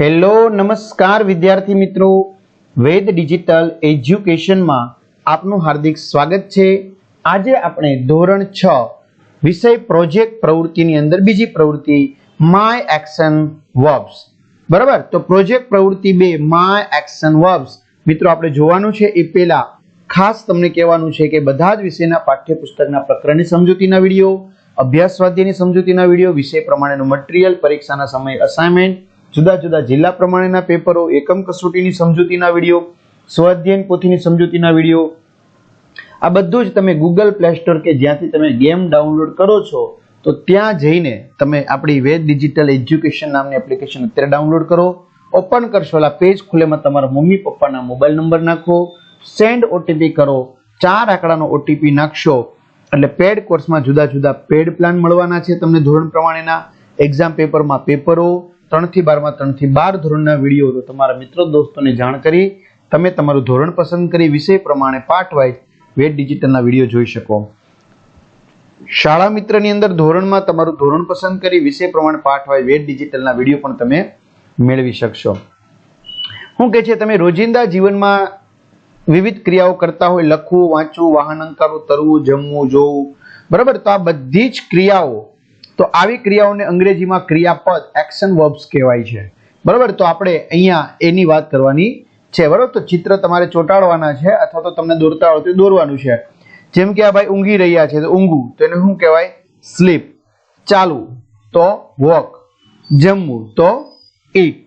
Hello, નમસ્કાર વિદ્યાર્થી મિત્રો. વેદ ડિજિટલ એજ્યુકેશનમાં આપનું હાર્દિક સ્વાગત છે. આજે આપણે ધોરણ છ, વિષય પ્રોજેક્ટ પ્રવૃત્તિની અંદર બીજી પ્રવૃત્તિ માય એક્શન વર્બ્સ બરાબર? તો પ્રોજેક્ટ પ્રવૃત્તિ બે માય એક્શન વર્બ્સ મિત્રો, આપણે જોવાનું છે એ પહેલા ખાસ તમને કહેવાનું છે કે બધા જ વિષયના પાઠ્યપુસ્તકના પ્રકરણની સમજૂતીના વીડિયો અભ્યાસ સ્વાધ્યાયની સમજૂતીના વીડિયો, વિષય પ્રમાણેનું મટીરિયલ પરીક્ષાના સમયે અસાઇનમેન્ટ જુદા જુદા જિલ્લા પ્રમાણેના પેપરો, એકમ કસોટીની સમજૂતીના વીડિયો, સ્વાધ્યાયન પોથીની સમજૂતીના વીડિયો. આ બધું જ તમે ગૂગલ પ્લે સ્ટોર કે જ્યાંથી તમે ગેમ ડાઉનલોડ કરો છો, તો ત્યાં જઈને તમે આપણી વેદ ડિજિટલ એજ્યુકેશન નામની એપ્લિકેશન અત્યારે ડાઉનલોડ કરો. ઓપન કરશો એટલે પેજ ખુલેમાં તમારા મમ્મી પપ્પાના મોબાઈલ નંબર નાખો. સેન્ડ ઓટીપી કરો. ચાર આંકડાનો ઓટીપી નાખશો. એટલે પેડ કોર્સમાં જુદા જુદા પેડ પ્લાન મળવાના છે તમને ધોરણ પ્રમાણેના. એક્ઝામ પેપરમાં પેપરો. ત્રણથી બારમાં, ત્રણથી બાર ધોરણના વીડિયો તો તમારા મિત્રો, દોસ્તોને જાણ કરી. તમે તમારું ધોરણ પસંદ કરી, વિષય પ્રમાણે પાર્ટ વાઇઝ વેટ ડિજિટલના વીડિયો જોઈ શકો. શાળા મિત્રની અંદર ધોરણમાં તમારું ધોરણ પસંદ કરી, વિષય પ્રમાણે પાઠ વાઇઝ વેટ ડિજિટલના વીડિયો પણ તમે મેળવી શકશો. શું કે છે? તમે રોજિંદા જીવનમાં વિવિધ ક્રિયાઓ કરતા હોય, લખવું, વાંચવું, વાહન અંકારવું તરવું, જમવું, જોવું. બરાબર? તો આ બધી જ ક્રિયાઓ તો આવી ક્રિયાઓને અંગ્રેજીમાં ક્રિયાપદ એક્શન વર્બ્સ કહેવાય છે. બરાબર? તો આપણે અહીંયા એની વાત કરવાની છે. બરાબર? તો ચિત્ર તમારે ચોંટાડવાના છે અથવા તો તમને દોરતા હોય દોરવાનું છે. જેમ કે આ ભાઈ ઊંઘી રહ્યા છે, તો ઊંઘવું. તો એને શું કહેવાય? સ્લીપ ચાલવું. તો વોક જમવું. તો ઈટ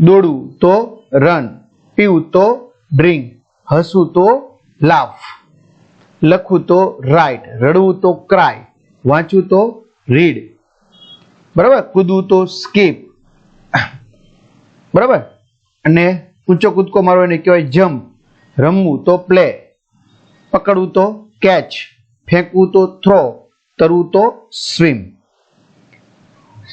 દોડવું. તો રન પીવું. તો ડ્રિંક હસવું. તો લાફ લખવું. તો રાઇટ રડવું. તો ક્રાય વાંચવું તો રીડ બરાબર? કૂદવું તો સ્કીપ બરાબર? અને ઊંચો કૂદકો મારવો એને કહેવાય જમ્પ રમવું તો પ્લે પકડવું તો કેચ ફેંકવું તો થ્રો તરવું તો સ્વિમ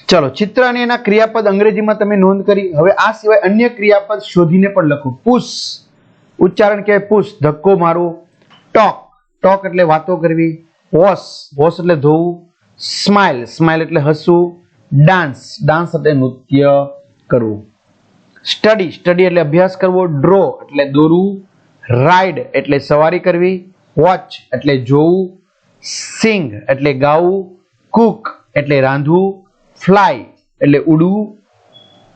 ચલો ચિત્ર અને એના ક્રિયાપદ અંગ્રેજીમાં તમે નોંધ કરી. હવે આ સિવાય અન્ય ક્રિયાપદ શોધીને પણ લખો. પુશ. ઉચ્ચારણ કહેવાય પુશ. ધક્કો મારવો. ટોક. ટોક એટલે વાતો કરવી. વોશ વોશ એટલે ધોવું. સ્માઇલ. સ્માઇલ એટલે હસવું. ડાન્સ. ડાન્સ એટલે નૃત્ય કરવું. સ્ટડી. સ્ટડી એટલે અભ્યાસ કરવો. ડ્રો એટલે દોરવું. રાઇડ એટલે સવારી કરવી. વોચ એટલે જોવું. સિંગ એટલે ગાવું. કુક એટલે રાંધવું. ફ્લાય એટલે ઉડવું.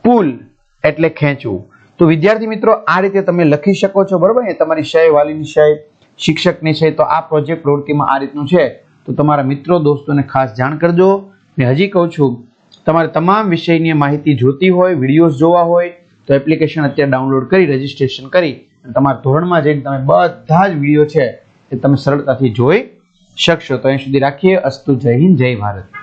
પુલ એટલે ખેંચવું. તો વિદ્યાર્થી મિત્રો, આ રીતે તમે લખી શકો છો, બરોબર? ને તમારી શય વાલીની શય શિક્ષકની છે, તો આ પ્રોજેક્ટ પ્રવૃત્તિમાં આ રીતનું છે. તો તમારા મિત્રો, દોસ્તોને ખાસ જાણ કરજો. મેં હજી કહું છું, તમારે તમામ વિષયની માહિતી જોતી હોય, વિડીયોઝ જોવા હોય, તો એપ્લિકેશન અત્યારે ડાઉનલોડ કરી, રજીસ્ટ્રેશન કરી, અને તમારા ધોરણમાં જઈને તમે બધા જ વીડિયો છે, એ તમે સરળતાથી જોઈ શકશો. તો અહીં સુધી રાખીએ. અસ્તુ જય હિન્દ, જય ભારત.